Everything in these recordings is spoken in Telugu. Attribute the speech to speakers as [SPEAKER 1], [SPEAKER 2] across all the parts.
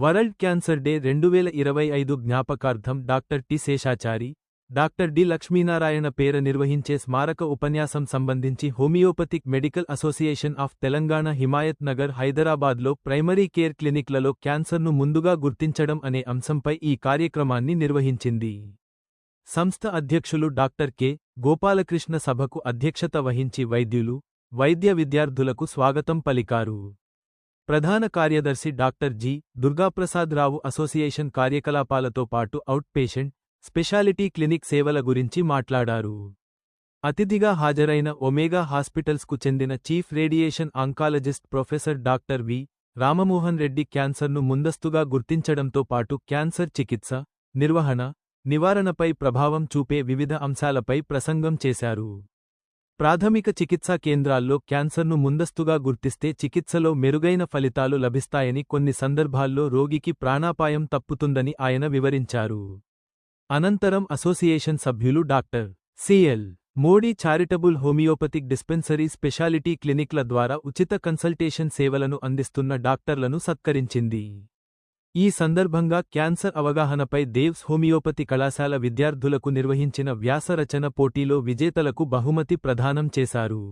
[SPEAKER 1] వరల్డ్ క్యాన్సర్ డే రెండు వేల ఇరవై ఐదు జ్ఞాపకార్థం doctor T Seshachari doctor D Lakshminarayana పేర నిర్వహించే స్మారక ఉపన్యాసం సంబంధించి homeopathic medical association of Telangana Himayat Nagar హైదరాబాద్లో ప్రైమరీ కేర్ క్లినిక్లలో క్యాన్సర్ను ముందుగా గుర్తించడం అనే అంశంపై ఈ కార్యక్రమాన్ని నిర్వహించింది. సంస్థ అధ్యక్షులు డాక్టర్ కె. గోపాలకృష్ణ సభకు అధ్యక్షత వహించి వైద్యులు వైద్య విద్యార్థులకు స్వాగతం పలికారు. ప్రధాన కార్యదర్శి doctor G. Durgaprasad Rao association కార్యకలాపాలతో పాటు అవుట్ పేషెంట్ స్పెషాలిటీ క్లినిక్ సేవల గురించి మాట్లాడారు. అతిథిగా హాజరైన ఒమేగా హాస్పిటల్స్కు చెందిన chief radiation oncologist professor doctor V. Ramamohan Reddy క్యాన్సర్ను ముందస్తుగా గుర్తించడంతో పాటు క్యాన్సర్ చికిత్స నిర్వహణ నివారణపై ప్రభావం చూపే వివిధ అంశాలపై ప్రసంగం చేశారు. ప్రాథమిక చికిత్సా కేంద్రాల్లో క్యాన్సర్ను ముందస్తుగా గుర్తిస్తే చికిత్సలో మెరుగైన ఫలితాలు లభిస్తాయని కొన్ని సందర్భాల్లో రోగికి ప్రాణాపాయం తప్పుతుందని ఆయన వివరించారు. అనంతరం అసోసియేషన్ సభ్యులు doctor CL Modi charitable homeopathic dispensary speciality క్లినిక్ల ద్వారా ఉచిత కన్సల్టేషన్ సేవలను అందిస్తున్న డాక్టర్లను సత్కరించింది. ఈ సందర్భంగా క్యాన్సర్ అవగాహనపై దేవ్స్ హోమియోపతి కళాశాల విద్యార్థులకు నిర్వహించిన వ్యాసరచన పోటీలో విజేతలకు బహుమతి ప్రదానం చేశారు.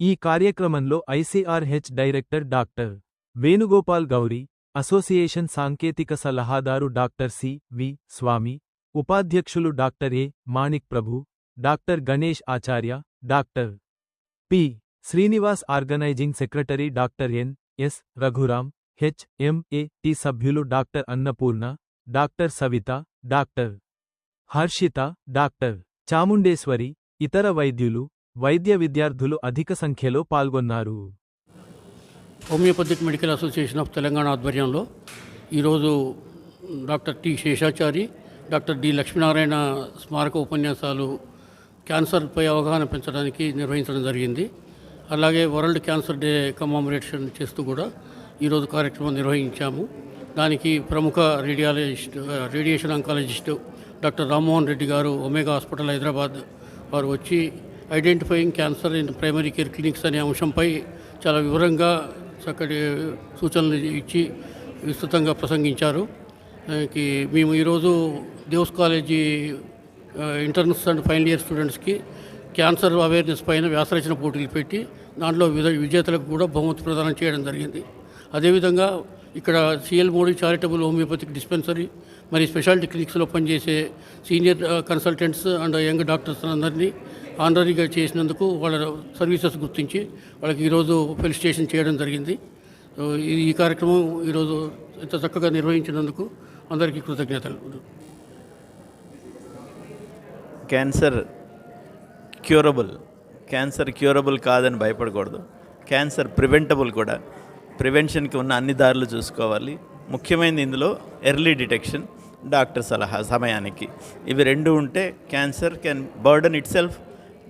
[SPEAKER 1] ఈ కార్యక్రమంలో ICRH director doctor Venugopal Gowri association సాంకేతిక సలహాదారు డాక్టర్ సి. వి. స్వామి ఉపాధ్యక్షులు doctor A. Manik Prabhu doctor Ganesh Acharya doctor P. Srinivas organising secretary doctor N. S. Raghuram HMAT సభ్యులు doctor Annapurna doctor Savitha doctor Harshitha doctor Chamundeswari ఇతర వైద్యులు వైద్య విద్యార్థులు అధిక సంఖ్యలో పాల్గొన్నారు.
[SPEAKER 2] Homeopathic medical association of Telangana ఆధ్వర్యంలో ఈరోజు doctor T Seshachari doctor D Lakshminarayana స్మారక ఉపన్యాసాలు క్యాన్సర్పై అవగాహన పెంచడానికి నిర్వహించడం జరిగింది. అలాగే వరల్డ్ క్యాన్సర్ డే కమామరేషన్ చేస్తూ కూడా ఈరోజు కార్యక్రమం నిర్వహించాము. దానికి ప్రముఖ radiologist radiation oncologist doctor Rammohan Reddy గారు ఒమేగా హాస్పిటల్ హైదరాబాద్ వారు వచ్చి identifying cancer in primary care clinics అనే అంశంపై చాలా వివరంగా చక్కటి సూచనలు ఇచ్చి విస్తృతంగా ప్రసంగించారు. మేము ఈరోజు Dev's college ah, interns and final year స్టూడెంట్స్కి క్యాన్సర్ అవేర్నెస్ పైన వ్యాసరచన పోటీలు పెట్టి దాంట్లో విజేతలకు కూడా బహుమతి ప్రదానం చేయడం జరిగింది. అదేవిధంగా ఇక్కడ CL Modi charitable homeopathic dispensary మరి స్పెషాలిటీ క్లినిక్స్లో పనిచేసే senior consultants and young doctors అందరినీ ఆనరీగా చేసినందుకు వాళ్ళ సర్వీసెస్ గుర్తించి వాళ్ళకి ఈరోజు ఫెలిసిటేషన్ చేయడం జరిగింది. సో ఈ- ఈ కార్యక్రమం ఈరోజు ఇంత చక్కగా నిర్వహించినందుకు అందరికీ కృతజ్ఞతలు.
[SPEAKER 3] Cancer curable. క్యాన్సర్ క్యూరబుల్ కాదని భయపడకూడదు. క్యాన్సర్ ప్రివెంటబుల్ కూడా. ప్రివెన్షన్కి ఉన్న అన్ని దారులు చూసుకోవాలి. ముఖ్యమైనది ఇందులో ఎర్లీ డిటెక్షన్ డాక్టర్ సలహా సమయానికి. ఇవి రెండు ఉంటే cancer can burden itself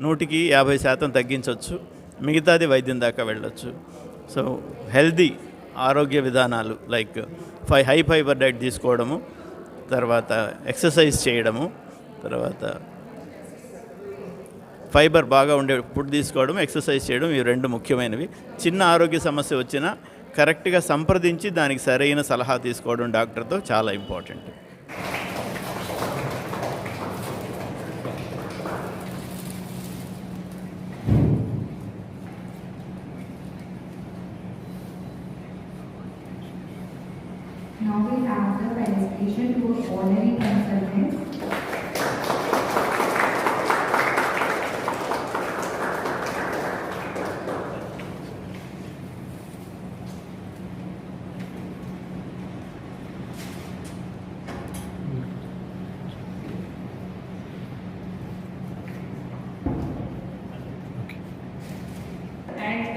[SPEAKER 3] నూటికి యాభై శాతం తగ్గించవచ్చు మిగతాది వైద్యం దాకా వెళ్ళొచ్చు. సో హెల్దీ ఆరోగ్య విధానాలు like fi high fibre diet తీసుకోవడము తర్వాత ఎక్సర్సైజ్ చేయడము తర్వాత ఫైబర్ బాగా ఉండే ఫుడ్ తీసుకోవడం ఎక్సర్సైజ్ చేయడం ఇవి రెండు ముఖ్యమైనవి. చిన్న ఆరోగ్య సమస్య వచ్చినా కరెక్ట్గా సంప్రదించి దానికి సరైన సలహా తీసుకోవడం డాక్టర్తో చాలా important
[SPEAKER 4] Now we have the felicitation to honorary consultant.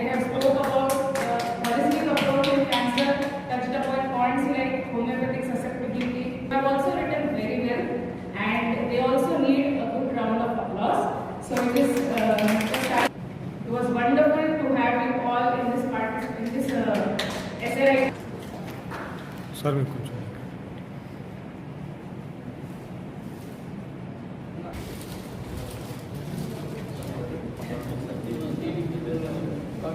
[SPEAKER 5] They have spoke about the holistic approach in cancer, touched upon points like homeopathic susceptibility. They have also written very well, and they also need a good round of applause. So it is, uh, it was wonderful to have you all in this part, in this uh, essay.